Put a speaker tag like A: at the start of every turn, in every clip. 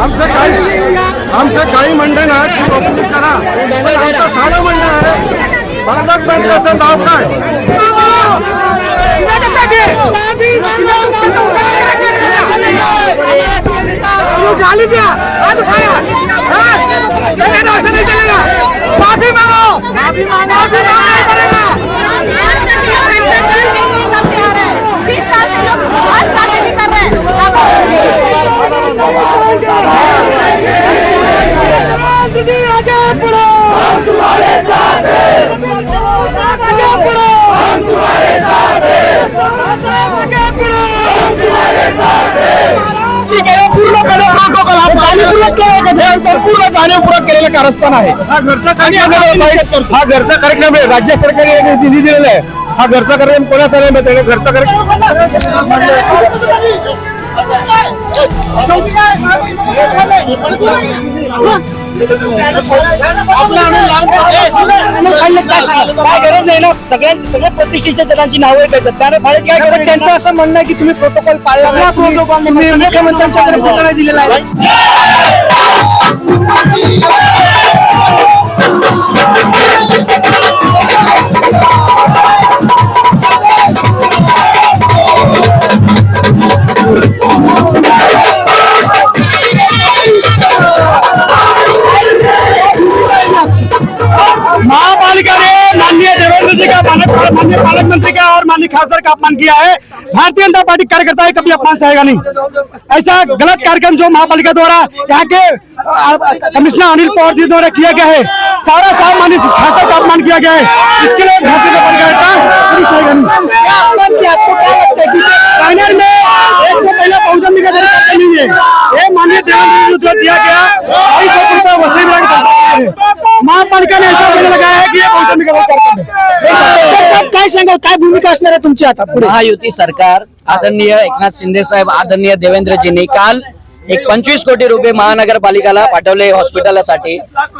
A: आमचं काही आमचं काही म्हणणं ना की करा आमचं साधं म्हणणं आहे भारत बँकेचं नाव काय
B: झाली द्या आज खाया हाँ? कहने दो, ऐसे नहीं चलेगा माफी मांगो माफी मांगो माफी मांगना ही पड़ेगा दीदी आगे बढ़ो हम तुम्हारे साथ हैं आगे बढ़ो हम तुम्हारे साथ हैं आगे बढ़ो हम तुम्हारे साथ ठीक आहे पूर्ण प्रोटोकॉल हा का संपूर्ण जाणीवपूर्वक केलेलं कारस्थान आहे.
A: हा घरचा कार्यक्रम हा घरचा कार्यक्रम आहे. राज्य सरकारने निधी दिलेला आहे. हा घरचा कार्यक्रम कोणाचा नाही. घरचा
C: काय गरज आहे ना? सगळ्यांची सगळ्या प्रतिष्ठेच्या जणांची नावं येतात त्याने फाळाची काय गरज
B: त्यांचं असं म्हणणं आहे की तुम्ही प्रोटोकॉल पाळला नाही. तुम्ही मुख्यमंत्र्यांच्याकडे पत्र नाही दिलेला आहे.
C: महापालिका ने माननीय देवेंद्र जी का माननीय पालक मंत्री का और माननीय खासदार का अपमान किया है। भारतीय जनता पार्टी कार्यकर्ता है, कभी अपमान सहेगा नहीं। ऐसा गलत कार्यक्रम जो महापालिका द्वारा यहाँ के कमिश्नर अनिल पवार जी द्वारा किया गया है, सारा साफ़ माननीय खासदार का अपमान किया गया है। इसके लिए भारतीय जनता पार्टी कार्यकर्ता कभी सहेगा नहीं। जो दिया गया है। महापालिका ने ऐसा लगाया है कि ये बहुजन कार्यक्रम
B: काय सांगाल? काय भूमिका असणार आहे तुमची आता पुढे?
D: महायुती सरकार आदरणीय एकनाथ शिंदे साहेब आदरणीय देवेंद्रजींनी काल एक पंचवीस कोटी रुपये महानगरपालिकाला पाठवले हॉस्पिटलसाठी.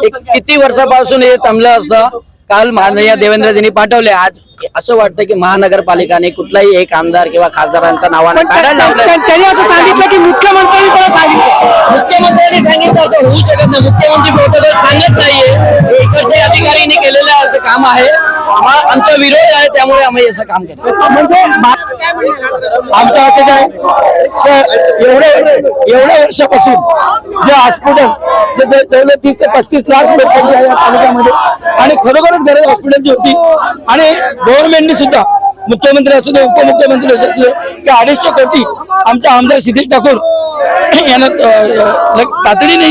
D: एक किती वर्षापासून हे थांबलं असतं? काल माननीय देवेंद्रजींनी पाठवले. आज असं वाटतं की महानगरपालिकाने कुठलाही एक आमदार किंवा खासदारांच्या नावाने
B: त्यांनी असं सांगितलं की मुख्यमंत्र्यांनी त्याला सांगितलं.
D: मुख्यमंत्र्यांनी सांगितलं असं होऊ शकत नाही. मुख्यमंत्री प्रोटोकॉल सांगत नाहीये. इकडचे अधिकाऱ्यांनी केलेलं असं काम आहे. आमचा विरोध आहे त्यामुळे आम्ही असं काम केलं
B: म्हणजे
C: आमचं असंच आहे एवढे एवढ्या वर्षापासून जे हॉस्पिटल जे जे- जवळजवळ तीस ते पस्तीस लाख लोकसंख्या आहे या तालुक्यामध्ये आणि खरोखरच गरज हॉस्पिटलची होती. आणि गव्हर्नमेंटने सुद्धा मुख्यमंत्री असू दे उपमुख्यमंत्री असू दे की अडीचशे कोटी आमच्या आमदार सिद्धेश ठाकूर यांना तातडीने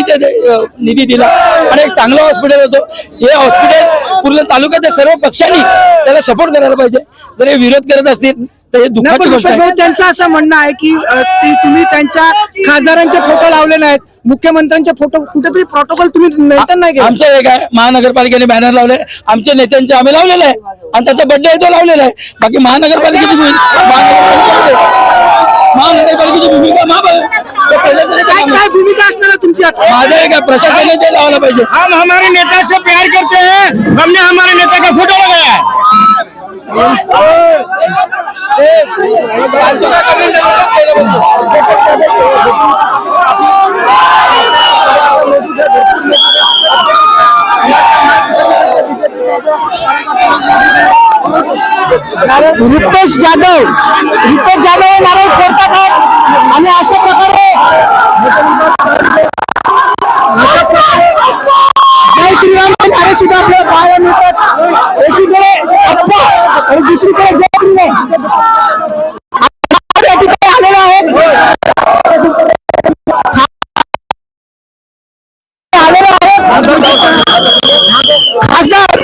C: निधी दिला. आणि एक चांगलं हॉस्पिटल होतं. हे हॉस्पिटल पूर्ण तालुक्याच्या सर्व पक्षांनी त्याला सपोर्ट करायला पाहिजे. जर हे विरोध करत असतील तर हे दुःखाची गोष्ट
B: त्यांचं असं म्हणणं आहे की तुम्ही त्यांच्या खासदारांचे फोटो लावले नाहीत. मुख्यमंत्र्यांचे फोटो कुठेतरी प्रोटोकॉल तुम्ही मेंटेन नाही केलं
C: आमचं एक आहे महानगरपालिकेने बॅनर लावले आमच्या नेत्यांचे आम्ही लावलेले आहे. आणि त्याचा बड्डे आहे तो लावलेला आहे. बाकी महानगरपालिकेची भूमी महानगरपालिकेची महानगरपालिकेची भूमिका महा तो पहिल्याच
B: काय
C: नेत्याने
B: काय भूमिका असणार आहे तुमची आता?
C: माझं एक आहे प्रशासनाने ते लावायला पाहिजे.
A: हम हमारे नेता से प्यार करते हैं हमने हमारे नेता का फोटो लगाया है।
B: रुपेश जाधव रुपेश जाधव हे नारळ फोडतात आणि अशा प्रकारे खासदार!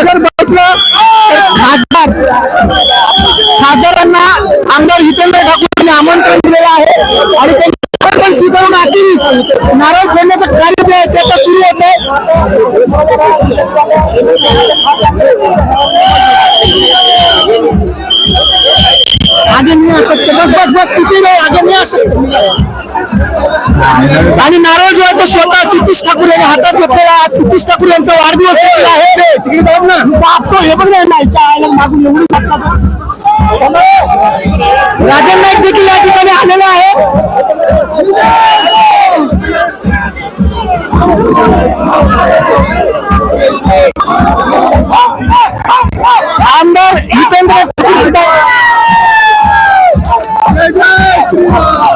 B: जर बघितलं खासदार! खासदारांना आमदार जितेंद्र ठाकूर यांनी आमंत्रण दिलेलं आहे आणि ते पण स्वीकारून अखेरीस नारळ फोडण्याचं कार्य जे आहे ते आता सुरू होते आगे नहीं आ सकते बस बस बस पीछे नहीं आगे नहीं आ सकते आणि नारळ जो आहे तो स्वतः सतीश ठाकूर यांनी हातात घेतलेला. आज सतीश ठाकूर यांचा वाढदिवस देखील आहे. तिकडे जाऊ ना. बापतो हे बघ ना नाहीच्या आईला मागून एवढी. राजन नाईक देखील या ठिकाणी आलेले आहेत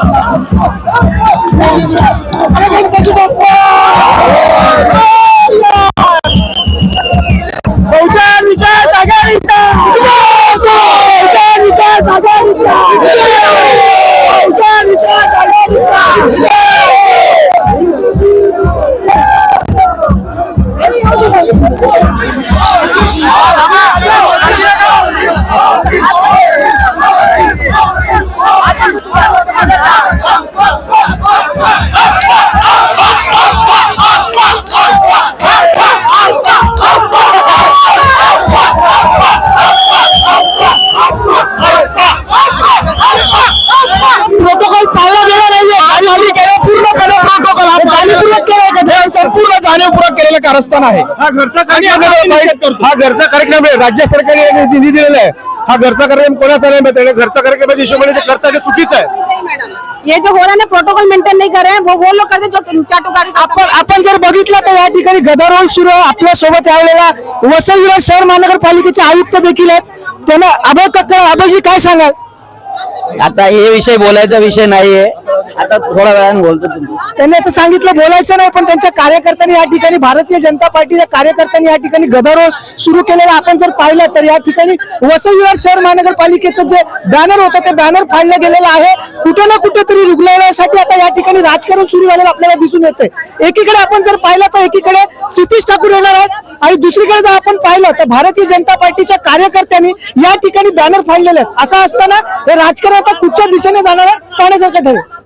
B: Thank you. केलेलं कारस्थान आहे.
A: हा घरचा कार्यक्रम. हा घरचा कार्यक्रम आहे. राज्य सरकारने याने निधी दिलेला आहे. हा घरचा कार्यक्रम कोणाचा नाही माहिती. आहे. घरचा कार्यक्रमाच्या हिशोबाने जे करता ते चुकीचं आहे.
E: ये जो हो रहा है ना प्रोटोकॉल मेंटेन नहीं कर रहे हैं वो वो लोग करते जो चाटू गाड़ी
B: आपण आपण जर बघितलं तर या ठिकाणी गदारोळ सुरू आहे. आपल्यासोबत आलेला वसई विरार शहर महानगरपालिकेचे आयुक्त देखील आहेत. त्यांना अभय कक्कड अभयजी काय सांगाल?
D: आता हे विषय बोलायचा विषय नाहीये. आता थोडा वेळाने बोलतो तुम्ही
B: त्यांनी असं सांगितलं बोलायचं नाही पण त्यांच्या कार्यकर्त्यांनी या ठिकाणी भारतीय जनता पार्टीच्या कार्यकर्त्यांनी या ठिकाणी गदारोळ सुरू केलेला आपण जर पाहिलं तर या ठिकाणी वसई विरार शहर महानगरपालिकेचं जे बॅनर होतं ते बॅनर फाडलं गेलेलं आहे. कुठे ना कुठेतरी रुग्णालयासाठी आता या ठिकाणी राजकारण सुरू झालेलं आपल्याला दिसून येते एकीकडे आपण जर पाहिलं तर एकीकडे सतीश ठाकूर येणार आहेत आणि दुसरीकडे जर आपण पाहिलं तर भारतीय जनता पार्टीच्या कार्यकर्त्यांनी या ठिकाणी बॅनर फाडलेले आहेत. असं असताना हे राजकारण आता कुठच्या दिशेने जाणार आहे पाहण्यासारखं ठरेल.